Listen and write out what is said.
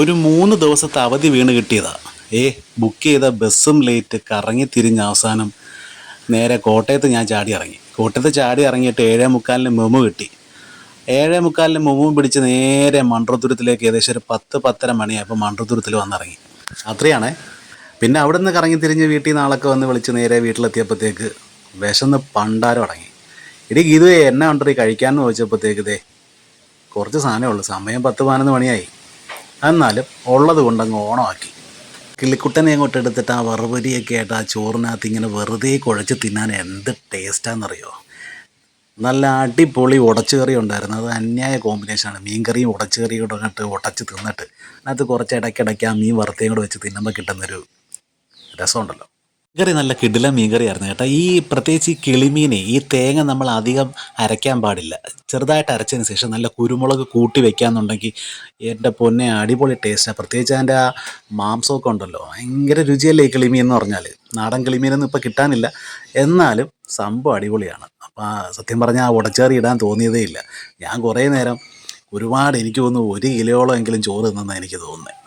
ഒരു മൂന്ന് ദിവസത്തെ അവധി വീണ് കിട്ടിയതാ. ഏ ബുക്ക് ചെയ്ത ബസ്സും ലേറ്റ് കറങ്ങി തിരിഞ്ഞ് അവസാനം നേരെ കോട്ടയത്ത് ഞാൻ ചാടി ഇറങ്ങി. കോട്ടയത്ത് ചാടി ഇറങ്ങിയിട്ട് ഏഴേ മുക്കാലിന് മെമു കിട്ടി. ഏഴേ മുക്കാലിന് മെമുവും പിടിച്ച് നേരെ മൺട്രോത്തുരത്തിലേക്ക് ഏകദേശം ഒരു പത്ത് പത്തര മണിയായപ്പോൾ മൺട്രോത്തുരത്തിൽ വന്നിറങ്ങി. അത്രയാണേ പിന്നെ അവിടെ നിന്ന് കറങ്ങി തിരിഞ്ഞ് വീട്ടിൽ നിന്ന് ആളൊക്കെ വന്ന് വിളിച്ച് നേരെ വീട്ടിലെത്തിയപ്പോഴത്തേക്ക് വിശന്ന് പണ്ടാരം അടങ്ങി ഇടി ഇത് എന്നെ ഉണ്ടറി കഴിക്കാമെന്ന് ചോദിച്ചപ്പോഴത്തേക്ക് ദേ കുറച്ച് സാധനമേ ഉള്ളൂ. സമയം പത്ത് പതിനൊന്ന് മണിയായി. എന്നാലും ഉള്ളത് കൊണ്ടങ്ങ് ഓണമാക്കി കിളിക്കുട്ടനെ അങ്ങോട്ട് എടുത്തിട്ട് ആ വറുപരിയൊക്കെ ആയിട്ട് ആ ചോറിനകത്ത് ഇങ്ങനെ വെറുതെ കുഴച്ച് തിന്നാൻ എന്ത് ടേസ്റ്റാണെന്നറിയോ നല്ല അടിപൊളി ഉടച്ചുകറി ഉണ്ടായിരുന്നു. അത് അന്യായ കോമ്പിനേഷനാണ്. മീൻകറിയും ഉടച്ചുകറിയും കൂടെ ഇട്ട് ഉടച്ച് തിന്നിട്ട്. അതിനകത്ത് കുറച്ച് ഇടയ്ക്കിടയ്ക്ക് ആ മീൻ വറുത്തയും കൂടെ വെച്ച് തിന്നുമ്പോൾ കിട്ടുന്നൊരു രസമുണ്ടല്ലോ. മീൻകറി നല്ല കിടില മീൻകറി ആയിരുന്നു കേട്ടോ. ഈ പ്രത്യേകിച്ച് ഈ കിളിമീനെ ഈ തേങ്ങ നമ്മൾ അധികം അരയ്ക്കാൻ പാടില്ല. ചെറുതായിട്ട് അരച്ചതിന് ശേഷം നല്ല കുരുമുളക് കൂട്ടി വെക്കാന്നുണ്ടെങ്കിൽ എന്റെ പൊന്നെ അടിപൊളി ടേസ്റ്റാണ് പ്രത്യേകിച്ച് അതിന്റെ ആ മാംസമൊക്കെ ഉണ്ടല്ലോ ഭയങ്കര രുചിയല്ലേ ഈ കിളിമീൻ എന്ന് പറഞ്ഞാൽ നാടൻ കിളിമീനൊന്നും ഇപ്പോൾ കിട്ടാനില്ല. എന്നാലും സംഭവം അടിപൊളിയാണ്. അപ്പോൾ സത്യം പറഞ്ഞാൽ ഉടച്ചേറി ഇടാൻ തോന്നിയതേ ഇല്ല. ഞാൻ കുറേ നേരം ഒരുപാട് എനിക്ക് തോന്നുന്നു ഒരു കിലോളം എങ്കിലും ചോറ് തിന്നെന്നാണ് എനിക്ക് തോന്നുന്നത്